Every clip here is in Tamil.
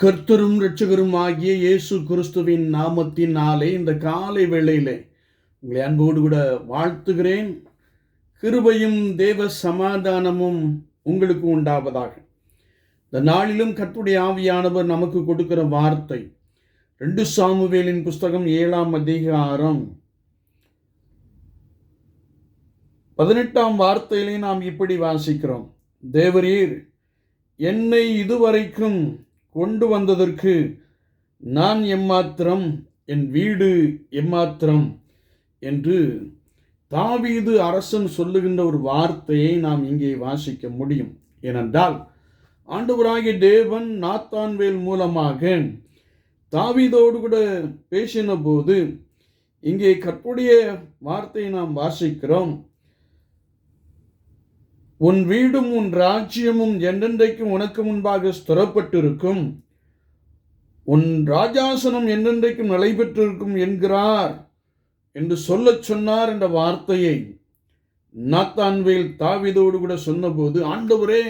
கர்த்தரும் ரட்சகரும் ஆகிய இயேசு கிறிஸ்துவின் நாமத்தினாலே இந்த காலை வேளையிலே உங்களை அன்போடு கூட வாழ்த்துகிறேன். கிருபையும் தேவ சமாதானமும் உங்களுக்கு உண்டாவதாக. இந்த நாளிலும் கர்த்துடைய ஆவியானவர் நமக்கு கொடுக்கிற வார்த்தை. ரெண்டு சாமுவேலின் புஸ்தகம் ஏழாம் அதிகாரம். பதினெட்டாம் வார்த்தையிலே நாம் இப்படி வாசிக்கிறோம். தேவரீர் என்னை இதுவரைக்கும் கொண்டு வந்ததற்கு நான் எம்மாத்திரம் என் வீடு எம்மாத்திரம் என்று தாவீது அரசன் சொல்லுகின்ற ஒரு வார்த்தையை நாம் இங்கே வாசிக்க முடியும். ஏனென்றால் ஆண்டவராகிய தேவன் நாத்தான்வேல் மூலமாக தாவீதோடு கூட பேசின போது இங்கே கற்புடைய வார்த்தையை நாம் வாசிக்கிறோம். உன் வீடும் உன் ராஜ்யமும் என்றென்றைக்கும் உனக்கு முன்பாக ஸ்திரப்பட்டிருக்கும். உன் ராஜாசனம் என்றென்றைக்கும் நிலை பெற்றிருக்கும் என்கிறார் என்று சொல்லச் சொன்னார் என்ற வார்த்தையை நாத்தான்வேல் தாவிதோடு கூட சொன்னபோது ஆண்டவரே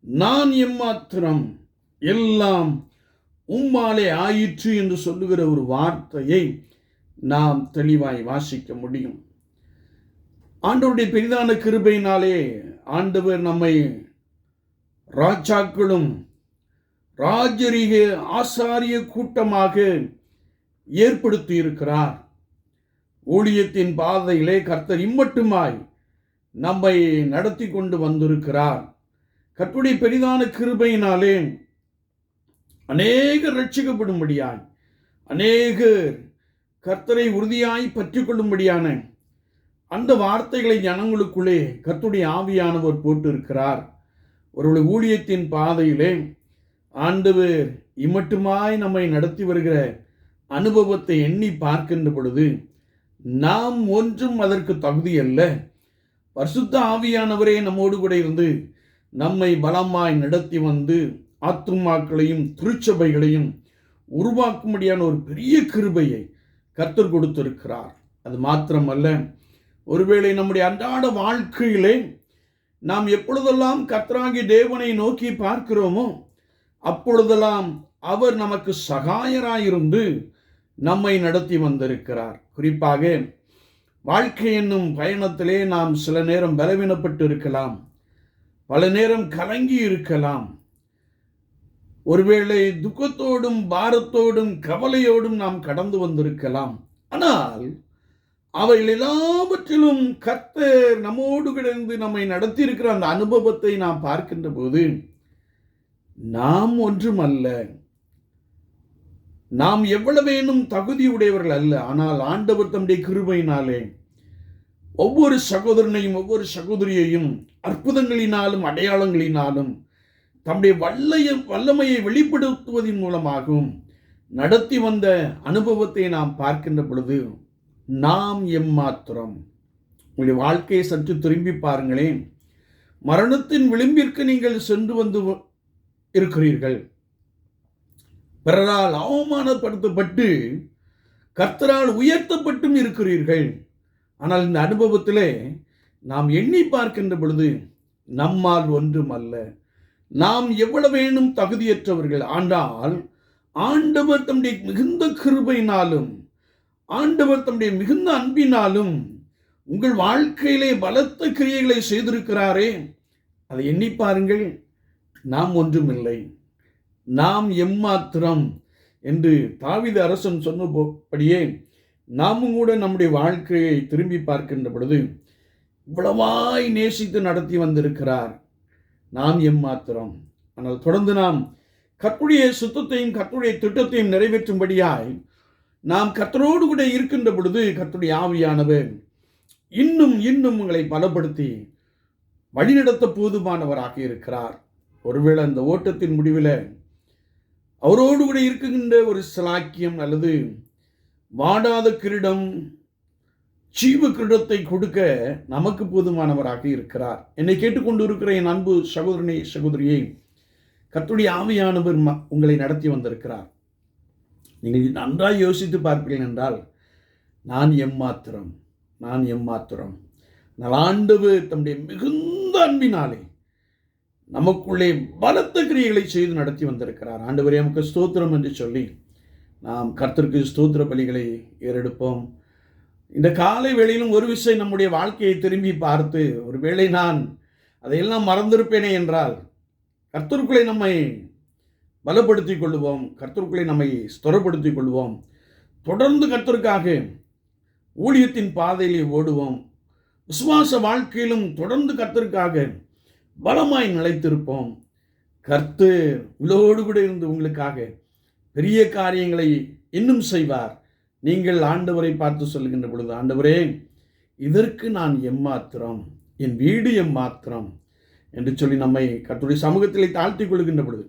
நான் எம்மாத்திரம் எல்லாம் உம்மாலே ஆயிற்று என்று சொல்லுகிற ஒரு வார்த்தையை நாம் தெளிவாய் வாசிக்க முடியும். ஆண்டவருடைய பெரிதான கிருபையினாலே ஆண்டவர் நம்மை ராஜாக்களும் ராஜரீக ஆசாரிய கூட்டமாக ஏற்படுத்தி இருக்கிறார் ஊழியத்தின் பாதையிலே கர்த்தர் இம்மட்டுமாய் நம்மை நடத்தி கொண்டு வந்திருக்கிறார். கற்புடைய பெரிதான கிருபையினாலே அநேகர் ரட்சிக்கப்படும்படியாய் அநேகர் கர்த்தரை உறுதியாய் பற்றிக்கொள்ளும்படியான அந்த வார்த்தைகளை ஜனங்களுக்குள்ளே கத்துடைய ஆவியானவர் போட்டிருக்கிறார். அவருடைய ஊழியத்தின் பாதையிலே ஆண்டவர் இம்மட்டுமாய் நம்மை நடத்தி வருகிற அனுபவத்தை எண்ணி பார்க்கின்ற பொழுது நாம் ஒன்றும் அதற்கு தகுதி அல்ல. பரிசுத்த ஆவியானவரே நம்மோடு கூட இருந்து நம்மை பலமாய் நடத்தி வந்து ஆத்துமாக்களையும் திருச்சபைகளையும் உருவாக்கும்படியான ஒரு பெரிய கிருபையை கற்றுக் கொடுத்திருக்கிறார். அது மாத்திரமல்ல ஒருவேளை நம்முடைய அன்றாட வாழ்க்கையிலே நாம் எப்பொழுதெல்லாம் கத்ராங்கி தேவனை நோக்கி பார்க்கிறோமோ அப்பொழுதெல்லாம் அவர் நமக்கு சகாயராயிருந்து நம்மை நடத்தி வந்திருக்கிறார். குறிப்பாக வாழ்க்கை என்னும் பயணத்திலே நாம் சில நேரம் பலவீனப்பட்டு இருக்கலாம் பல நேரம் கலங்கி இருக்கலாம் ஒருவேளை துக்கத்தோடும் பாரத்தோடும் கவலையோடும் நாம் கடந்து வந்திருக்கலாம். ஆனால் அவைகள் எல்லாவற்றிலும் கர்த்தர் நம்மோடு கிடந்து நம்மை நடத்தியிருக்கிற அந்த அனுபவத்தை நாம் பார்க்கின்ற போது நாம் ஒன்றும் அல்ல நாம் எவ்வளவேனும் தகுதியுடையவர்கள் அல்ல ஆனால் ஆண்டவர் தம்முடைய கிருபையினாலே ஒவ்வொரு சகோதரனையும் ஒவ்வொரு சகோதரியையும் அற்புதங்களினாலும் அடையாளங்களினாலும் தம்முடைய வல்லைய வல்லமையை வெளிப்படுத்துவதன் மூலமாகவும் நடத்தி வந்த அனுபவத்தை நாம் பார்க்கின்ற பொழுது நாம் எம்மாத்திரம். உங்களுடைய வாழ்க்கையை சற்று திரும்பி பாருங்களேன். மரணத்தின் விளிம்பிற்கு நீங்கள் சென்று வந்து இருக்கிறீர்கள். பிறரால் அவமானப்படுத்தப்பட்டு கர்த்தரால் உயர்த்தப்பட்டும் இருக்கிறீர்கள். ஆனால் இந்த அனுபவத்திலே நாம் எண்ணி பார்க்கின்ற பொழுது நம்மால் ஒன்றும் அல்ல நாம் எவ்வளவேனும் தகுதியற்றவர்கள். ஆனால் ஆண்டவர் தம்முடைய மிகுந்த கிருபையினாலும் ஆண்டவர் தம்முடைய மிகுந்த அன்பினாலும் உங்கள் வாழ்க்கையிலே பலத்த கிரியைகளை செய்திருக்கிறாரே. அதை எண்ணி பாருங்கள். நாம் ஒன்றுமில்லை. நாம் எம்மாத்திரம் என்று தாவித அரசன் சொன்னபடியே நாமும் கூட நம்முடைய வாழ்க்கையை திரும்பி பார்க்கின்ற பொழுது இவ்வளவாய் நேசித்து நடத்தி வந்திருக்கிறார். நாம் எம்மாத்திரம். ஆனால் தொடர்ந்து நாம் கற்புடைய சுத்தத்தையும் கற்புடைய திட்டத்தையும் நிறைவேற்றும்படியாய் நாம் கத்தரோடு கூட இருக்கின்ற பொழுது கத்துடைய ஆவியானவர் இன்னும் இன்னும் உங்களை பலப்படுத்தி வழிநடத்த போதுமானவராக இருக்கிறார். ஒருவேளை அந்த ஓட்டத்தின் முடிவில் அவரோடு கூட இருக்கின்ற ஒரு சலாக்கியம் அல்லது வாடாத கிரீடம் ஜீவ கிரீடத்தை கொடுக்க நமக்கு போதுமானவராக இருக்கிறார். என்னை கேட்டுக்கொண்டு இருக்கிற என் அன்பு சகோதரனை சகோதரியை கத்துடைய ஆவியானவர் உங்களை நடத்தி வந்திருக்கிறார். நீங்கள் நன்றாக யோசித்து பார்ப்பீர்கள் என்றால் நான் எம்மாத்திரம் நான் எம்மாத்திரம். நலாண்டவு தம்முடைய மிகுந்த அன்பினாலே நமக்குள்ளே பலத்த கிரியைகளை செய்து நடத்தி வந்திருக்கிறார். ஆண்டவரே நமக்கு ஸ்தோத்திரம் என்று சொல்லி நாம் கர்த்தருக்கு ஸ்தோத்திர பலிகளை ஏறெடுப்போம். இந்த காலை வேளையிலும் ஒரு விஷயம் நம்முடைய வாழ்க்கையை திரும்பி பார்த்து ஒருவேளை நான் அதையெல்லாம் மறந்திருப்பேனே என்றால் கர்த்தருக்குள்ளே நம்மை பலப்படுத்திக் கொள்வோம் கர்த்தருக்குள்ளே நம்மை ஸ்திரப்படுத்திக் கொள்வோம் தொடர்ந்து கர்த்தருக்காக ஊழியத்தின் பாதையிலே ஓடுவோம். விசுவாச வாழ்க்கையிலும் தொடர்ந்து கர்த்தருக்காக பலமாய் நிலைத்திருப்போம். கர்த்து உலகோடு கூட இருந்து உங்களுக்காக பெரிய காரியங்களை இன்னும் செய்வார். நீங்கள் ஆண்டவரை பார்த்து சொல்லுகின்ற பொழுது ஆண்டவரே இதற்கு நான் எம்மாத்திரம் என் வீடு எம்மாத்திரம் என்று சொல்லி நம்மை கர்த்துடைய சமூகத்திலே தாழ்த்தி கொள்கின்ற பொழுது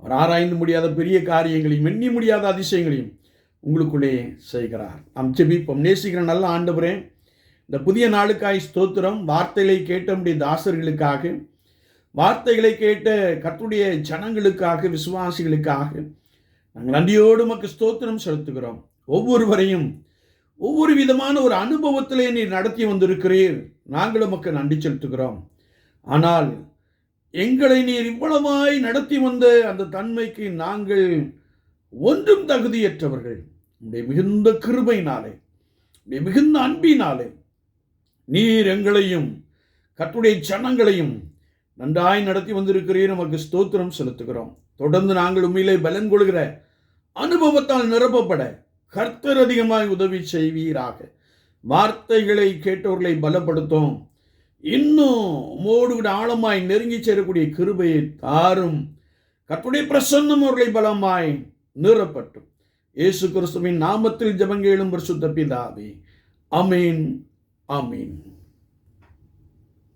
அவர் ஆராய்ந்து முடியாத பெரிய காரியங்களையும் எண்ணி முடியாத அதிசயங்களையும் உங்களுக்குள்ளே செய்கிறார். நாம் ஜெபிப்போம். நேசிக்கிற நல்ல ஆண்டவரே இந்த புதிய நாளுக்காய் ஸ்தோத்திரம் வார்த்தைகளை கேட்ட தாசர்களுக்காக வார்த்தைகளை கேட்ட கத்துடைய ஜனங்களுக்காக விசுவாசிகளுக்காக நாங்கள் நன்றியோடு மக்கு ஸ்தோத்திரம் செலுத்துகிறோம். ஒவ்வொருவரையும் ஒவ்வொரு விதமான ஒரு அனுபவத்திலே நீர் நடத்தி வந்திருக்கிறீர். நாங்களும் மக்கள் நன்றி செலுத்துகிறோம். ஆனால் எங்களை நீர் இவ்வளவாய் நடத்தி வந்த அந்த தன்மைக்கு நாங்கள் ஒன்றும் தகுதியற்றவர்கள். உடைய மிகுந்த கிருபையினாலே உடைய மிகுந்த அன்பினாலே நீர் எங்களையும் கட்டுடைய சனங்களையும் நன்றாய் நடத்தி வந்திருக்கிறீர். நமக்கு ஸ்தோத்திரம் செலுத்துகிறோம். தொடர்ந்து நாங்கள் உண்மையிலே பலன் கொள்கிற அனுபவத்தால் நிரப்பப்பட கர்த்தர் அதிகமாய் உதவி செய்வீராக. வார்த்தைகளை கேட்டவர்களை பலப்படுத்தும் இன்னும் உமோடு கூட ஆழமாய் நெருங்கி சேரக்கூடிய கிருபையை தாரும். கற்புடைய பிரசன்னம் அவர்களை பலமாய் நிறப்பட்டும் இயேசு கிறிஸ்துவின் நாமத்தில் ஜபங்கேளும் பரிசுத்த பிதாவே. அமீன் அமீன்